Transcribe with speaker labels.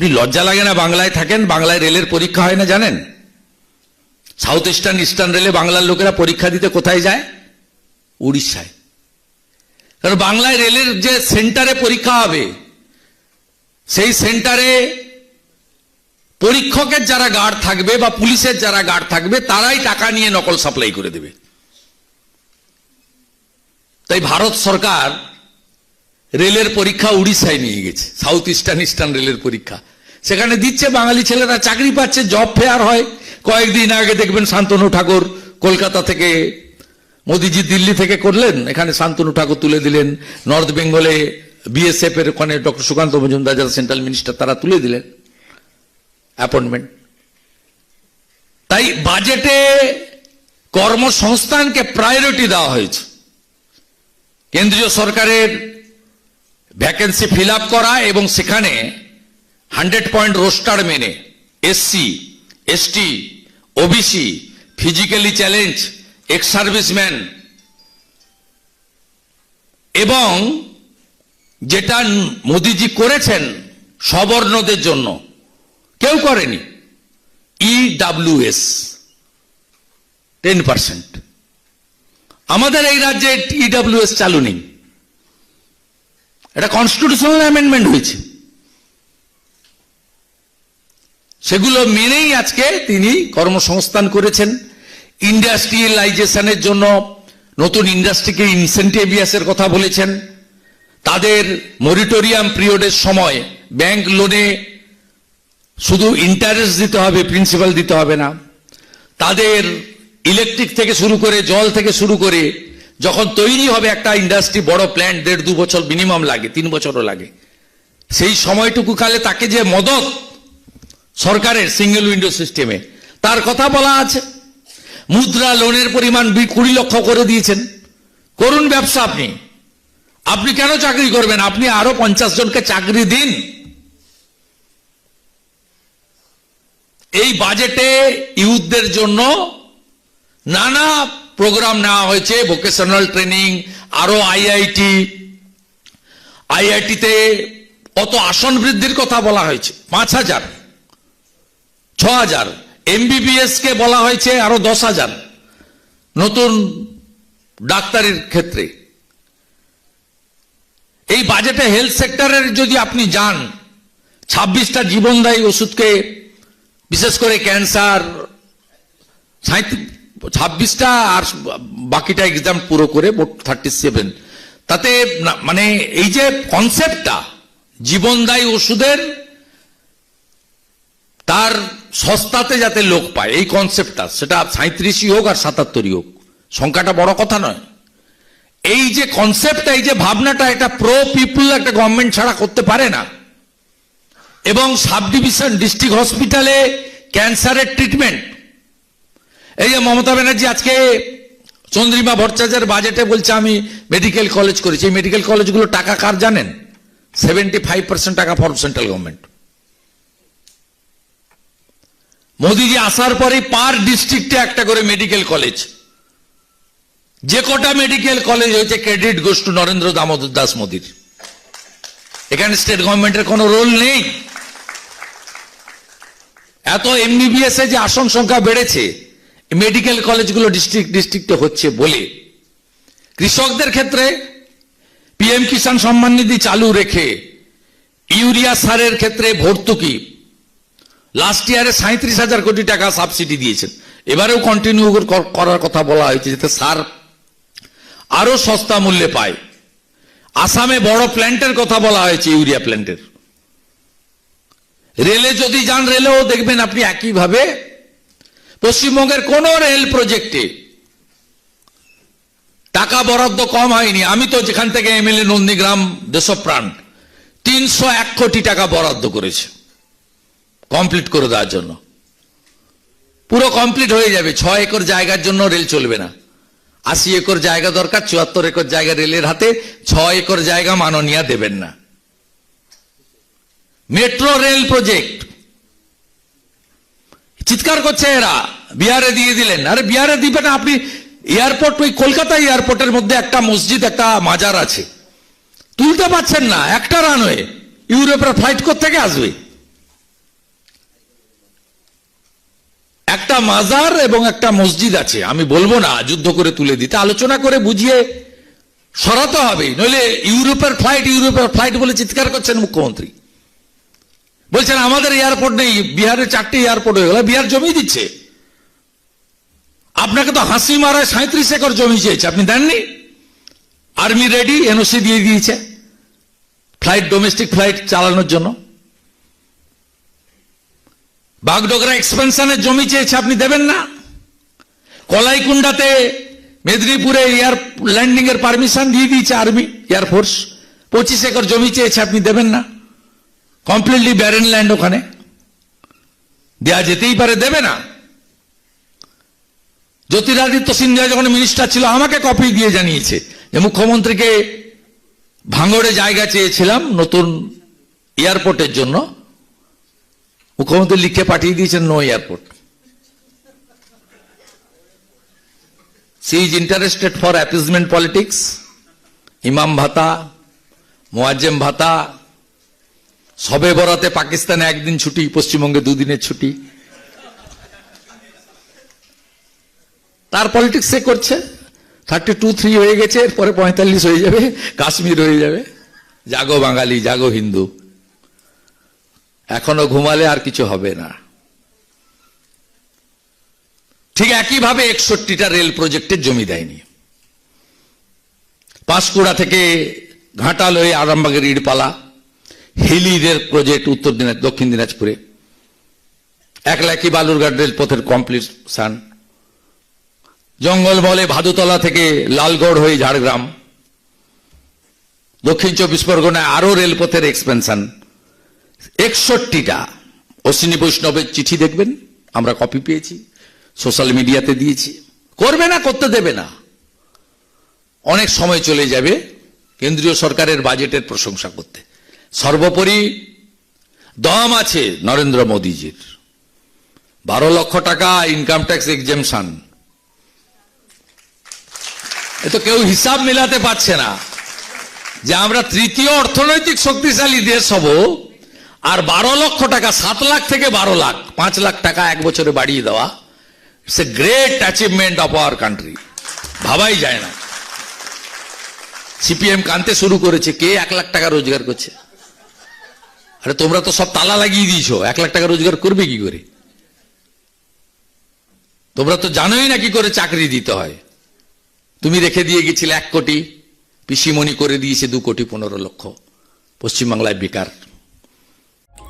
Speaker 1: আপনি লজ্জা লাগে না বাংলায় থাকেন? বাংলায় রেলের পরীক্ষা হয় না জানেন? সাউথ ইস্টার্ন ইস্টার্ন রেলে বাংলার লোকেরা পরীক্ষা দিতে কোথায় যায়? উড়িষ্যায়। কারণ বাংলায় রেলের যে সেন্টারে পরীক্ষা হবে, সেই সেন্টারে পরীক্ষকের যারা গার্ড থাকবে বা পুলিশের যারা গার্ড থাকবে, তারাই টাকা নিয়ে নকল সাপ্লাই করে দেবে। তাই ভারত সরকার রেলের পরীক্ষা উড়িষ্যায় নিয়ে গেছে সাউথ ইস্টার্ন ইস্টার্ন রেলের পরীক্ষা। সেখানে দিচ্ছে বাঙালি ছেলেরা, চাকরি পাচ্ছে জব ফেয়ার হয়। কয়েকদিন আগে দেখবেন শান্তনু ঠাকুর কলকাতা থেকে, মোদিজি দিল্লি থেকে করলেন, এখানে শান্তনু ঠাকুর তুলে দিলেন। নর্থ বেঙ্গলে বিএসএফ এর ওখানে ডক্টর সুকান্ত মজুমদার, যারা সেন্ট্রাল মিনিস্টার, তারা তুলে দিলেন অ্যাপয়েন্টমেন্ট তাই বাজেটে কর্মসংস্থানকে প্রায়োরিটি দেওয়া হয়েছে। কেন্দ্রীয় সরকারের ভ্যাকেন্সি ফিল করা এবং সেখানে হান্ড্রেড পয়েন্ট রোস্টার মেনে SC, ST, OBC, physically challenged ex serviceman এবং যেটা মোদিজি করেছেন সবর্ণদের জন্য, কেউ করেনি। E ইডাব্লিউএস টেন পার্সেন্ট আমাদের এই রাজ্যে ইডাব্লিউএস চালু নেই। এটা কনস্টিটিউশনাল অ্যামেন্ডমেন্ট হয়েছে। সেগুলো মেনেই আজকে তিনি কর্মসংস্থান করেছেন। ইন্ডাস্ট্রিয়ালাইজেশনের জন্য নতুন ইন্ডাস্ট্রিকে ইনসেন্টিভিয়াসের কথা বলেছেন। তাদের মরিটোরিয়াম পিরিয়ডের সময় ব্যাংক লোনে শুধু ইন্টারেস্ট দিতে হবে, প্রিন্সিপাল দিতে হবে না। তাদের ইলেকট্রিক থেকে শুরু করে জল থেকে শুরু করে যখন তৈরি হবে একটা ইন্ডাস্ট্রি, বড় প্ল্যান্ট, দেড় দু বছর মিনিমাম লাগে, তিন বছরও লাগে। সেই সময়টুকু কালে তাকে যে মদত সরকারের সিঙ্গেল উইন্ডো সিস্টেমে তার কথা বলা আছে। মুদ্রা লোনের পরিমাণ কুড়ি লক্ষ করে দিয়েছেন। করুন ব্যবসা আপনি। আপনি কেন চাকরি করবেন? আপনি আরও পঞ্চাশ জনকে চাকরি দিন। এই বাজেটে ইউথদের জন্য নানা প্রোগ্রাম নেওয়া হয়েছে। ভোকেশনাল ট্রেনিং আরও আইআইটি আইআইটিতে কত আসন বৃদ্ধির কথা বলা হয়েছে। পাঁচ হাজার। ছ হাজার এমবিবিএস কে বলা হয়েছে আরও দশ হাজার নতুন ডাক্তারের ক্ষেত্রে। এই বাজেটে হেলথ সেক্টরের যদি আপনি যান, ছাব্বিশটা জীবনদায়ী ওষুধকে, বিশেষ করে ক্যান্সার ছাব্বিশটা আর বাকিটা এক্সাম পুরো করে মোট থার্টি সেভেন তাতে মানে এই যে কনসেপ্টটা জীবনদায়ী ওষুধের তার সস্তাতে যাতে লোক পায়, এই কনসেপ্টটা সেটা সাঁত্রিশই হোক আর সাতাত্তরই হোক, সংখ্যাটা বড় কথা নয়। এই যে কনসেপ্টটা এই যে ভাবনাটা, এটা প্রো পিপুল একটা গভর্নমেন্ট ছাড়া করতে পারে না। এবং সাব ডিভিশন ডিস্ট্রিক্ট হসপিটালে ক্যান্সারের ট্রিটমেন্ট এই যে মমতা ব্যানার্জি আজকে চন্দ্রিমা ভট্টাচার্যের বাজেটে বলছে, আমি মেডিকেল কলেজ করেছি। এই মেডিকেল কলেজগুলো টাকা কার জানেন? সেভেন্টি ফাইভ পার্সেন্ট টাকা ফর সেন্ট্রাল গভর্নমেন্ট মোদিজি আসার পরে পার ডিস্ট্রিক্টে একটা করে মেডিকেল কলেজ। যে কটা মেডিকেল কলেজ হয়েছে, credit goes to Narendra Damodar Das মোদির। এখানে স্টেট গভর্নমেন্টের কোনো রোল নেই। এত এমবিবিএস এ যে আসন সংখ্যা বেড়েছে মেডিকেল কলেজগুলো ডিস্ট্রিক্ট ডিস্ট্রিক্টে হচ্ছে বলে। কৃষকদের ক্ষেত্রে পিএম কিষাণ সম্মান নিধি চালু রেখে, ইউরিয়া সারের ক্ষেত্রে ভর্তুকি। লাস্ট ইয়ারে সাঁত্রিশ হাজার কোটি টাকা সাবসিডি দিয়েছেন। এবারেও কন্টিনিউ করার কথা বলা হয়েছে যাতে সার আরও সস্তা মূল্যে পায়। আসামে বড় প্ল্যান্টের কথা বলা হয়েছে, ইউরিয়া প্ল্যান্টের। রেলে যদি যান, রেলেও দেখবেন আপনি একইভাবে পশ্চিমবঙ্গের কোন রেল প্রজেক্টে টাকা বরাদ্দ কম হয়নি। আমি তো যেখান থেকে এমএলএ নন্দীগ্রাম, দেশপ্রাণ, তিনশো এক কোটি টাকা বরাদ্দ করেছে। কমপ্লিট করে দেওয়ার জন্য। পুরো কমপ্লিট হয়ে যাবে। ছ একর জায়গার জন্য রেল চলবে না। আশি একর জায়গা দরকার, চুয়াত্তর একর জায়গা রেলের হাতে ছ একর জায়গা মাননীয়া দেবেন না। মেট্রো রেল প্রজেক্ট চিৎকার করছে এরা। বিহারে দিয়ে দিলেন। আরে বিহারে দিবেন আপনি এয়ারপোর্ট ওই কলকাতা এয়ারপোর্টের মধ্যে একটা মসজিদ, একটা মাজার আছে। তুলতে পারছেন না, একটা রানওয়ে ইউরোপের ফ্লাইট থেকে আসবে? একটা মাজার এবং একটা মসজিদ আছে। আমি বলব না, যুদ্ধ করে তুলে দিতে। আলোচনা করে বুঝিয়ে সরাতে হবে। নইলে ইউরোপের ফ্লাইট ইউরোপের ফ্লাইট বলে চিৎকার করছেন মুখ্যমন্ত্রী। বলছেন, আমাদের এয়ারপোর্ট নেই বিহারের চারটে এয়ারপোর্ট হয়ে গেল, বিহার জমি দিচ্ছে। আপনাকে তো হাসি মারায় সাঁত্রিশ একর জমি চেয়েছে, আপনি দেননি? আর্মি রেডি এনওসি দিয়ে দিয়েছে। ফ্লাইট ডোমেস্টিক ফ্লাইট চালানোর জন্য। বাগডোগরা এক্সপেনশনের জমি চেয়েছে, আপনি দেবেন না? কলাইকুণ্ডাতে মেদিনীপুরে এয়ার ল্যান্ডিং এর পারমিশন দিয়ে দিয়েছে আর্মি এয়ারফোর্স পঁচিশ একর জমি চেয়েছে, আপনি দেবেন না? কমপ্লিটলি ব্যারেন ল্যান্ড ওখানে। দেয়া যেতেই পারে, দেবে না? জ্যোতিরাদিত্য সিন্ধিয়া যখন মিনিস্টার ছিল, আমাকে কপি দিয়ে জানিয়েছে যে মুখ্যমন্ত্রীকে ভাঙড়ে জায়গা চেয়েছিলাম নতুন এয়ারপোর্টের জন্য। মুখ্যমন্ত্রী লিখে পাঠিয়ে দিয়েছেন no airport she is interested for appeasement politics ইমাম ভাতা মোয়াজ্জেম ভাতা সবে বরাতে পাকিস্তানে একদিন ছুটি, পশ্চিমবঙ্গে দুদিনের ছুটি। তার পলিটিক্স সে করছে। থার্টি টু থ্রি হয়ে গেছে, এরপরে পঁয়তাল্লিশ হয়ে যাবে, কাশ্মীর হয়ে যাবে। জাগো বাঙালি, জাগো হিন্দু। এখনও ঘুমালে আর কিছু হবে না। ঠিক একইভাবে একষট্টিটা রেল প্রজেক্টের জমি দেয়নি। পাঁশকুড়া থেকে ঘাটাল হয়ে আরামবাগের ইড়পালা হিলি রেল প্রজেক্ট উত্তর দিনাজ, দক্ষিণ দিনাজপুরে এক লাখি বালুরঘাট রেলপথের কমপ্লিশন জঙ্গলমহলে ভাদুতলা থেকে লালগড় হয়ে ঝাড়গ্রাম, দক্ষিণ চব্বিশ পরগনায় আরও রেলপথের এক্সপেনশন একষট্টিটা। অশ্বিনী বৈষ্ণবের চিঠি দেখবেন? আমরা কপি পেয়েছি, সোশ্যাল মিডিয়াতে দিয়েছি। করবে না, করতে দেবে না। অনেক সময় চলে যাবে কেন্দ্রীয় সরকারের বাজেটের প্রশংসা করতে। সর্বোপরি দম আছে নরেন্দ্র মোদীজির। বারো লক্ষ টাকা ইনকাম ট্যাক্স এক্সেমশন এ তো কেউ হিসাব মিলাতে পারছে না। যে আমরা তৃতীয় অর্থনৈতিক শক্তিশালী দেশ হব আর বারো লক্ষ টাকা, সাত লাখ থেকে বারো লাখ, পাঁচ লাখ টাকা এক বছরে বাড়িয়ে দেওয়া it's a great achievement of our country ভাবাই যায় না। সিপিএম কানতে শুরু করেছে, কে এক লাখ টাকা রোজগার করছে? আরে তোমরা তো সব তালা লাগিয়ে দিয়েছ, এক লাখ টাকা রোজগার করবে কি করে? তোমরা তো জানোই না কি করে চাকরি দিতে হয়। তুমি রেখে দিয়ে গেছিলে এক কোটি, পিসিমণি করে দিয়েছে দু কোটি পনেরো লক্ষ। পশ্চিমবাংলায় বেকার।